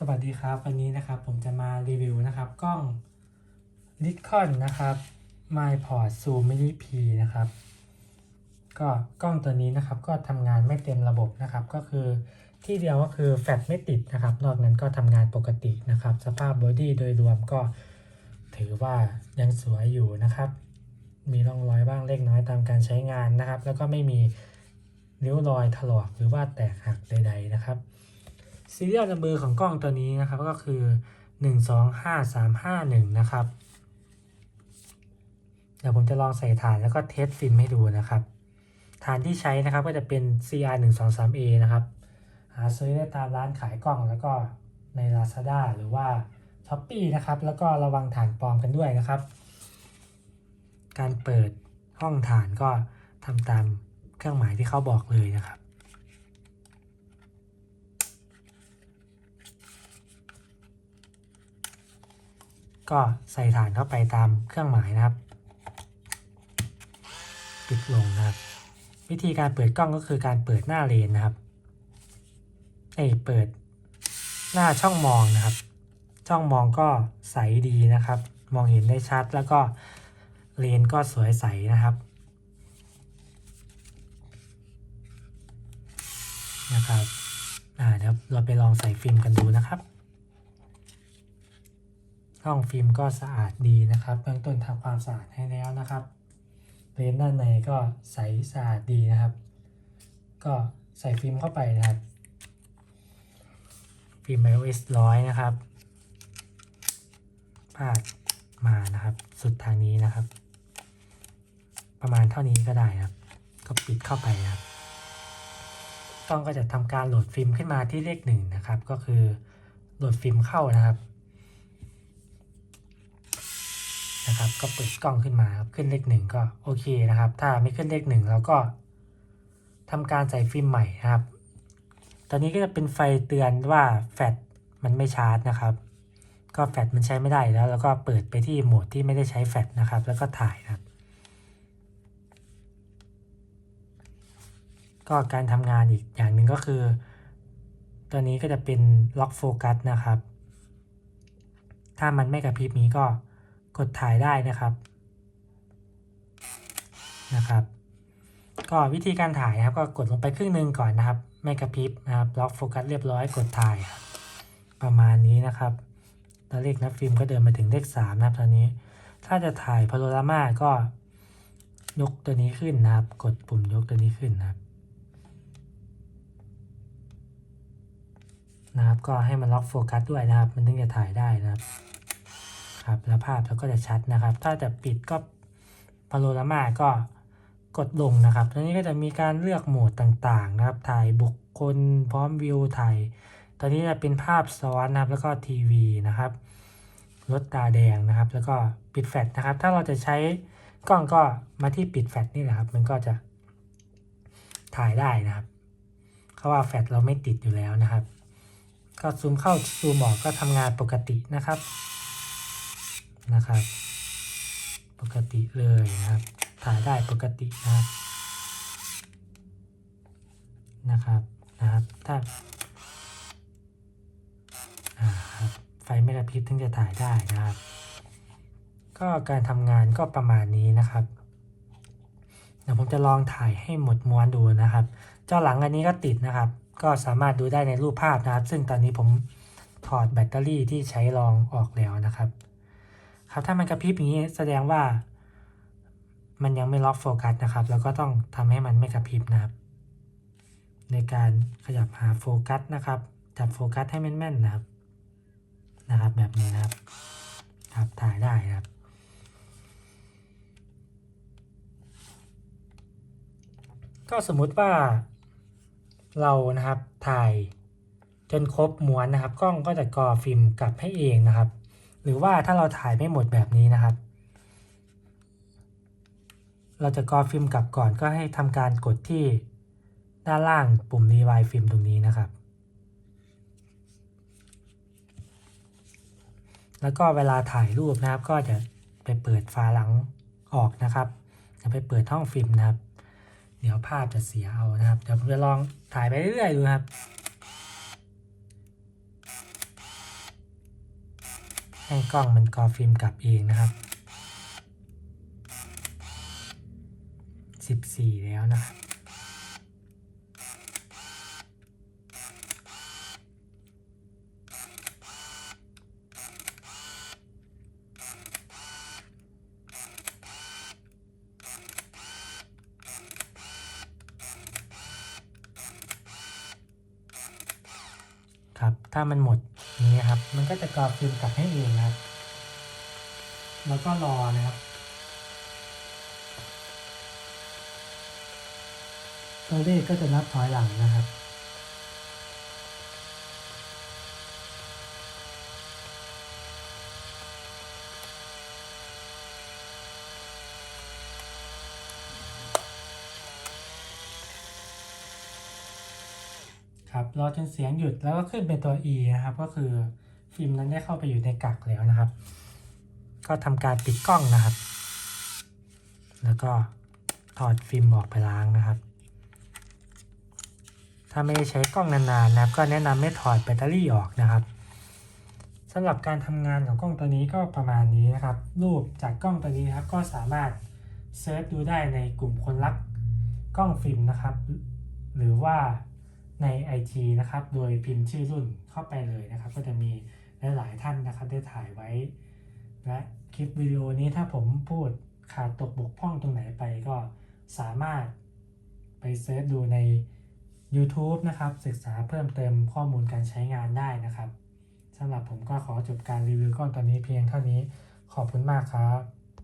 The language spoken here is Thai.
สวัสดีครับ วันนี้นะครับผมจะมารีวิวนะครับกล้อง Nikon นะครับ MyPort Zoom Mini P นะครับ ก็กล้องตัวนี้นะครับก็ทำงานไม่เต็มระบบนะครับ ก็คือที่เดียวก็คือแฟลชไม่ติดนะครับ นอกนั้นก็ทำงานปกตินะครับ สภาพบอดี้โดยรวมก็ถือว่ายังสวยอยู่นะครับ มีร่องรอยบ้างเล็กน้อยตามการใช้งานนะครับ แล้วก็ไม่มีนิ้วรอยถลอกหรือว่าแตกหักใด ๆนะครับ ซีเรียลนัมเบอร์ของกล้องตัวนี้นะครับก็คือ 125351 นะครับ เดี๋ยวผมจะลองใส่ฐานแล้วก็เทสฟิล์มให้ดูนะครับ ฐานที่ใช้นะครับก็จะเป็น CR 1 2 3 A นะครับ หาซื้อได้ตามร้านขายกล้องแล้วก็ใน Lazada หรือว่า s h อ p e e นะครับ แล้วก็ระวังฐานปลอมกันด้วยนะครับ การเปิดห้องฐานก็ทำตามเครื่องหมายที่เขาบอกเลยนะครับ ก็ใส่ฐานเข้าไปตามเครื่องหมายนะครับ ปิดลงนะครับ วิธีการเปิดกล้องก็คือการเปิดหน้าเลนนะครับเอ้เปิดหน้าช่องมองนะครับ ช่องมองก็ใสดีนะครับ มองเห็นได้ชัดแล้วก็เลนก็สวยใสนะครับนะครับอ่าเดี๋ยวเราไปลองใส่ฟิล์มกันดูนะครับ กล้องฟิล์มก็สะอาดดีนะครับ เบื้องต้นทำความสะอาดให้แล้วนะครับเลนส์ด้านในก็ใสสะอาดดีนะครับ ก็ใส่ฟิล์มเข้าไปนะครับ ฟิล์ม iOS ร้อยนะครับพาดมานะครับ สุดทางนี้นะครับ ประมาณเท่านี้ก็ได้ครับ ก็ปิดเข้าไปนะครับกล้องก็จะทำการโหลดฟิล์มขึ้นมาที่เลขหนึ่งนะครับ ก็คือโหลดฟิล์มเข้านะครับ นะครับ ก็เปิดกล้องขึ้นมาครับขึ้นเลขหนึ่งก็โอเคนะครับ ถ้าไม่ขึ้นเลขหนึ่งเราก็ทำการใส่ฟิล์มใหม่นะครับ ตอนนี้ก็จะเป็นไฟเตือนว่าแฟลชมันไม่ชาร์จนะครับ ก็แฟลชมันใช้ไม่ได้แล้ว แล้วก็เปิดไปที่โหมดที่ไม่ได้ใช้แฟลชนะครับ แล้วก็ถ่ายครับ ก็การทำงานอีกอย่างหนึ่งก็คือ ตัวนี้ก็จะเป็นล็อกโฟกัสนะครับ ถ้ามันไม่กระพริบนี้ก็ กดถ่ายได้นะครับนะครับ ก็วิธีการถ่ายนะครับก็กดลงไปครึ่งหนึ่งก่อนนะครับไม่กระพริบนะครับล็อกโฟกัสเรียบร้อยกดถ่ายครับประมาณนี้นะครับตัวเลขนะฟิล์มก็เดินมาถึงเลขสามนะครับตอนนี้ ถ้าจะถ่ายพาโนรามาก็ยกตัวนี้ขึ้นนะครับ กดปุ่มยกตัวนี้ขึ้นนะครับนะครับ ก็ให้มันล็อกโฟกัสด้วยนะครับ มันถึงจะถ่ายได้นะครับ ครับแล้วภาพเราก็จะชัดนะครับ ถ้าจะปิดก็พาโนรามาก็กดลงนะครับตรงนี้ก็จะมีการเลือกโหมดต่างๆนะครับ ถ่ายบุคคลพร้อมวิวถ่ายตอนนี้จะเป็นภาพซ้อนนะครับ แล้วก็ทีวีนะครับลดตาแดงนะครับ แล้วก็ปิดแฟลชนะครับ ถ้าเราจะใช้กล้องก็มาที่ปิดแฟลชนี่แหละครับ มันก็จะถ่ายได้นะครับเพราะว่าแฟลชเราไม่ติดอยู่แล้วนะครับ ก็ซูมเข้าซูมออกก็ทำงานปกตินะครับ นะครับ ปกติเลยนะครับ ถ่ายได้ปกตินะครับนะครับนะครับ ถ้าไฟไม่กระพริบถึงจะถ่ายได้นะครับ ก็การทำงานก็ประมาณนี้นะครับเดี๋ยวผมจะลองถ่ายให้หมดม้วนดูนะครับ เจ้าหลังอันนี้ก็ติดนะครับ ก็สามารถดูได้ในรูปภาพนะครับ ซึ่งตอนนี้ผมถอดแบตเตอรี่ที่ใช้รองออกแล้วนะครับ ครับถ้ามันกระพริบอย่างนี้แสดงว่า มันยังไม่ล็อกโฟกัสนะครับ แล้วก็ต้องทำให้มันไม่กระพริบนะครับ ในการขยับหาโฟกัสนะครับจับโฟกัสให้แม่นๆนะครับนะครับ แบบนี้นะครับครับถ่ายได้ครับก็สมมุติว่าเรานะครับถ่ายจนครบม้วนนะครับ กล้องก็จะกอฟิล์มกลับให้เองนะครับ หรือว่าถ้าเราถ่ายไม่หมดแบบนี้นะครับ เราจะกอฟิล์มกลับก่อนก็ให้ทำการกดที่ด้านล่างปุ่มรีไวฟิล์มตรงนี้นะครับ แล้วก็เวลาถ่ายรูปนะครับ ก็จะไปเปิดฝาหลังออกนะครับจะไปเปิดห้องฟิล์มนะครับ เดี๋ยวภาพจะเสียเอานะครับเดี๋ยวผมจะลองถ่ายไปเรื่อยๆดูครับ ให้กล้องมันกอฟิล์มกลับเองนะครับ 14 แล้วนะครับครับ ถ้ามันหมด อย่างนี้ครับ มันก็จะกรอฟิล์มกลับให้เองนะครับ แล้วก็รอนะครับ ตัวเลขก็จะนับถอยหลังนะครับ ครับรอจนเสียงหยุดแล้วก็ขึ้นเป็นตัว E นะครับ ก็คือฟิล์มนั้นได้เข้าไปอยู่ในกักแล้วนะครับ ก็ทำการปิดกล้องนะครับ แล้วก็ถอดฟิล์มออกไปล้างนะครับ ถ้าไม่ได้ใช้กล้องนานๆนะครับ ก็แนะนำให้ถอดแบตเตอรี่ออกนะครับสำหรับการทำงานของกล้องตัวนี้ก็ประมาณนี้นะครับ รูปจากกล้องตัวนี้นครับก็สามารถเซิร์ชดูได้ในกลุ่มคนรักกล้องฟิล์มนะครับ หรือว่า ใน IG นะครับ โดยพิมพ์ชื่อรุ่นเข้าไปเลยนะครับ ก็จะมีหลาย ๆ ท่านนะครับ ได้ถ่ายไว้ และคลิปวิดีโอนี้ถ้าผมพูดขาดตกบกพร่องตรงไหนไปก็สามารถไปเซิร์ชดูใน YouTube นะครับ ศึกษาเพิ่มเติมข้อมูลการใช้งานได้นะครับสำหรับผมก็ขอจบการรีวิวก้องตัวนี้เพียงเท่านี้ขอบคุณมากครับ